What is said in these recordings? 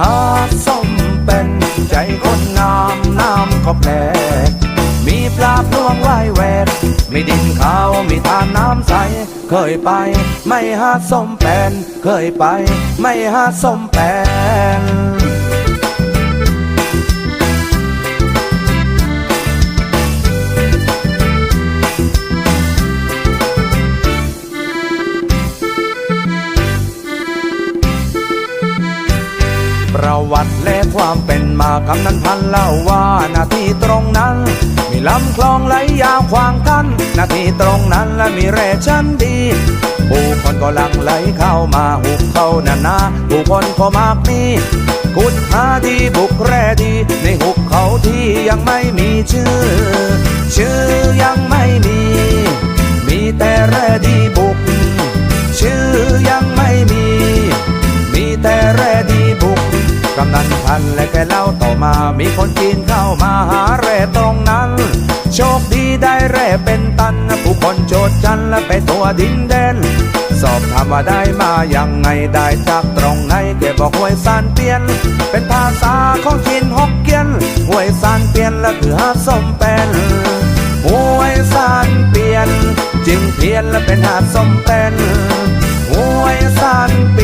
หาส้มเป็นใจคนงามน้ำก็แปลกมีปลาพลวงว่ายแหวกมีดินขาวมีทานน้ำใส เคยไป ไม่หาส้มแปนเคยไป ไม่หาส้มแปน ประวัติและความเป็นมากำนันพันเล่าว่านาทีตรงนั้น มีลำคลองไหลยาวขวางกัน นาทีตรงนั้นและมีแร่ชั้นดีผู้คนก็หลั่งไหลเข้ามาหุบเข้านานาผู้คนก็มากมีกุดหาดีบุกแร่ดี ในหุบเขาที่ยังไม่มีชื่อ กำนันพันและแกเล่าต่อมา มีคนจีนเข้ามาหาแร่ตรงนั้น โชคดีได้แร่เป็นตัน ผู้คนโจดจันและไปตัวดินแดนสอบถามว่าได้มายังไงได้จากตรงไหนแกบอกห้วยซานเปียน เป็นภาษาของจีนฮกเกี้ยนห้วยซานเปียนและคือหาดสมแปนห้วยซานเปียน จึงเพียนและเป็นหาดสมแปนห้วยซานเ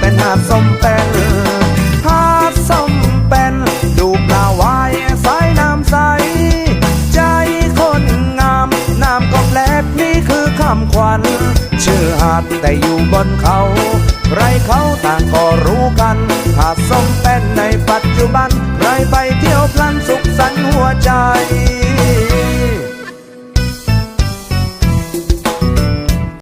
เป็นหาดส้มแป้นหาดส้มแป้นดูปลาวายสายน้ำใส ใจคนงามน้ำก็แปลกนี่คือคำขวัญชื่อหาดแต่อยู่บนเขาใครเขาต่างก็รู้กัน หาดส้มแป้นในปัจจุบัน ใครไปเที่ยวพลันสุขสันต์หัวใจ